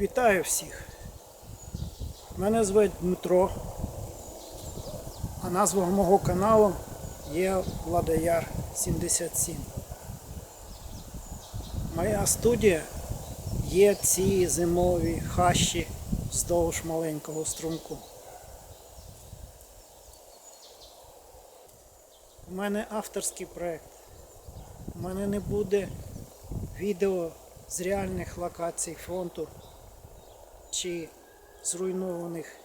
Вітаю всіх. Мене звуть Дмитро, а назва мого каналу є Владояр 77. Моя студія є ці зимові хащі вздовж маленького струмку. У мене авторський проект. У мене не буде відео з реальних локацій фронту чи зруйнованих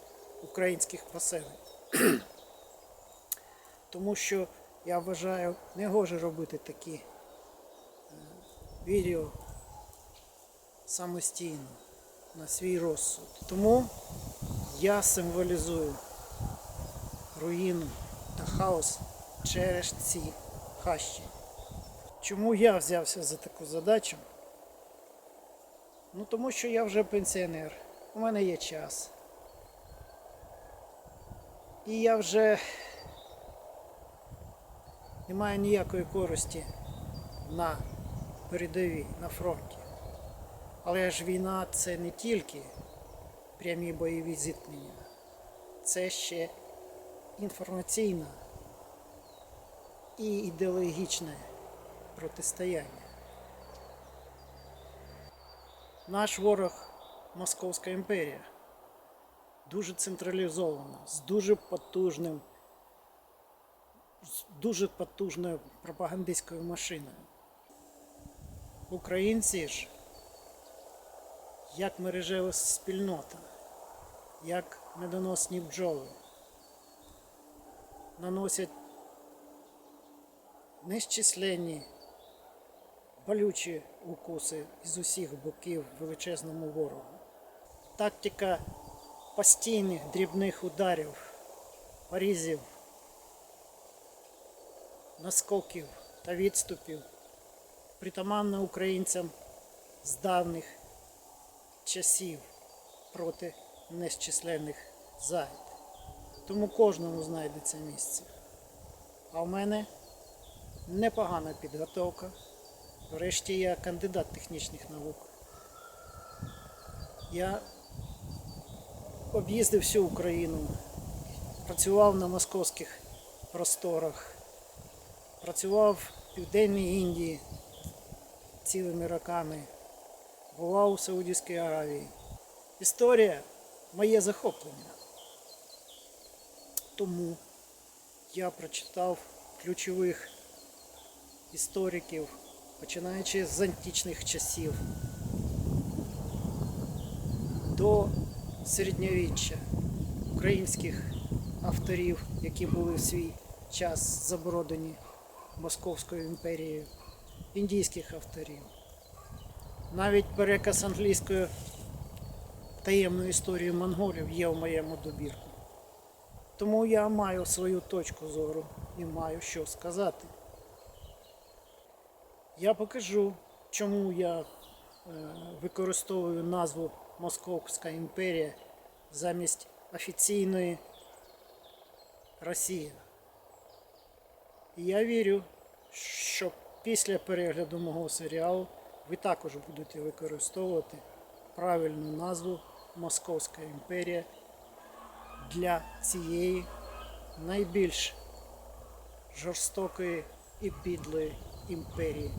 українських поселень. Тому що я вважаю, не гоже робити такі е, відео самостійно на свій розсуд. Тому я символізую руїну та хаос через ці хащі. Чому я взявся за таку задачу? Ну тому що я вже пенсіонер, у мене є час. І я вже не маю ніякої користі на передовій, на фронті. Але ж війна це не тільки прямі бойові зіткнення, це ще інформаційна і ідеологічне протистояння. Наш ворог Московська імперія дуже централізована, з дуже потужним, з дуже потужною пропагандистською машиною. Українці ж як мережева спільнота, як медоносні бджоли, наносять нещисленні болючі укуси з усіх боків величезному ворогу. Тактика постійних дрібних ударів, порізів, наскоків та відступів притаманна українцям з давніх часів проти нещисленних зайд. Тому кожному знайдеться місце. А в мене непогана підготовка. Врешті я кандидат технічних наук. Я об'їздив всю Україну, працював на московських просторах, працював в Південній Індії цілими роками, бував у Саудівській Аравії. Історія моє захоплення. Тому я прочитав ключових істориків, починаючи з античних часів до середньовіччя українських авторів, які були в свій час заборонені Московською імперією, індійських авторів. Навіть переказ англійської таємної історії монголів є в моєму добірку. Тому я маю свою точку зору і маю що сказати. Я покажу, чому я е, використовую назву Московська імперія замість офіційної Росія. І я вірю, що після перегляду мого серіалу ви також будете використовувати правильну назву Московська імперія для цієї найбільш жорстокої і підлої імперії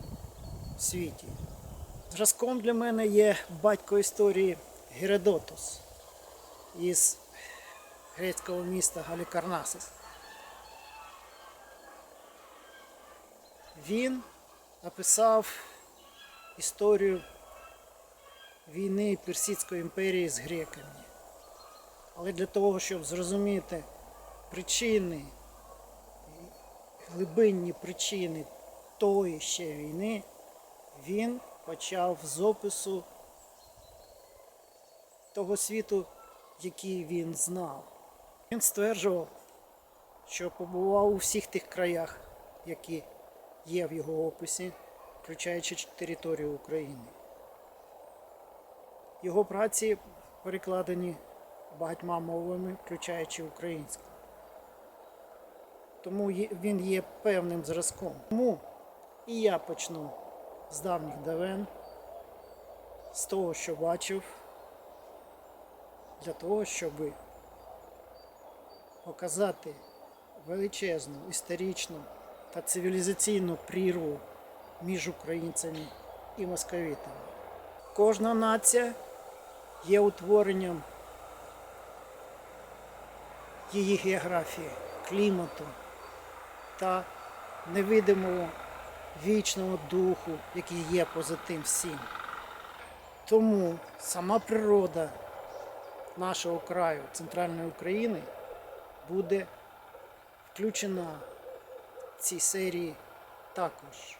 в світі. Зразком для мене є батько історії Геродотус із грецького міста Галікарнасис. Він описав історію війни Персидської імперії з греками. Але для того, щоб зрозуміти причини, глибинні причини тої ще війни, він почав з опису того світу, який він знав. Він стверджував, що побував у всіх тих краях, які є в його описі, включаючи територію України. Його праці перекладені багатьма мовами, включаючи українську. Тому він є певним зразком. Тому і я почну з давніх давен, з того, що бачив, для того, щоб показати величезну історичну та цивілізаційну прірву між українцями і московитами. Кожна нація є утворенням її географії, клімату та невидимого вічного духу, який є поза тим всім. Тому сама природа нашого краю, центральної України, буде включена в ці серії також.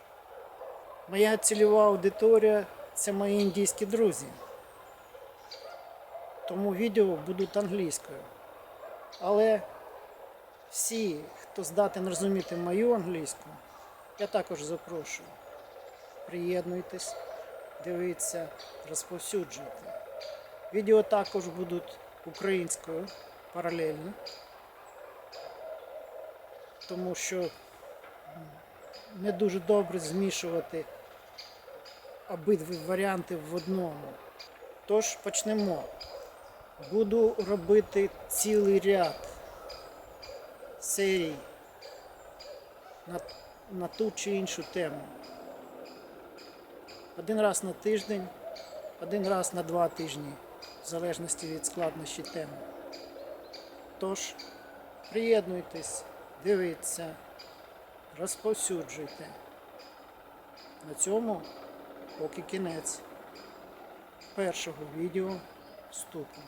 Моя цільова аудиторія це мої індійські друзі. Тому відео будуть англійською. Але всі, хто здатен розуміти мою англійську, я також запрошую. Приєднуйтесь, дивіться, розповсюджуйте. Відео також будуть українською паралельно, тому що не дуже добре змішувати обидві варіанти в одному. Тож почнемо. Буду робити цілий ряд серій на, на ту чи іншу тему. Один раз на тиждень, один раз на два тижні, в залежності від складнощі теми. Тож, приєднуйтесь, дивіться, розповсюджуйте. На цьому поки кінець першого відео вступу.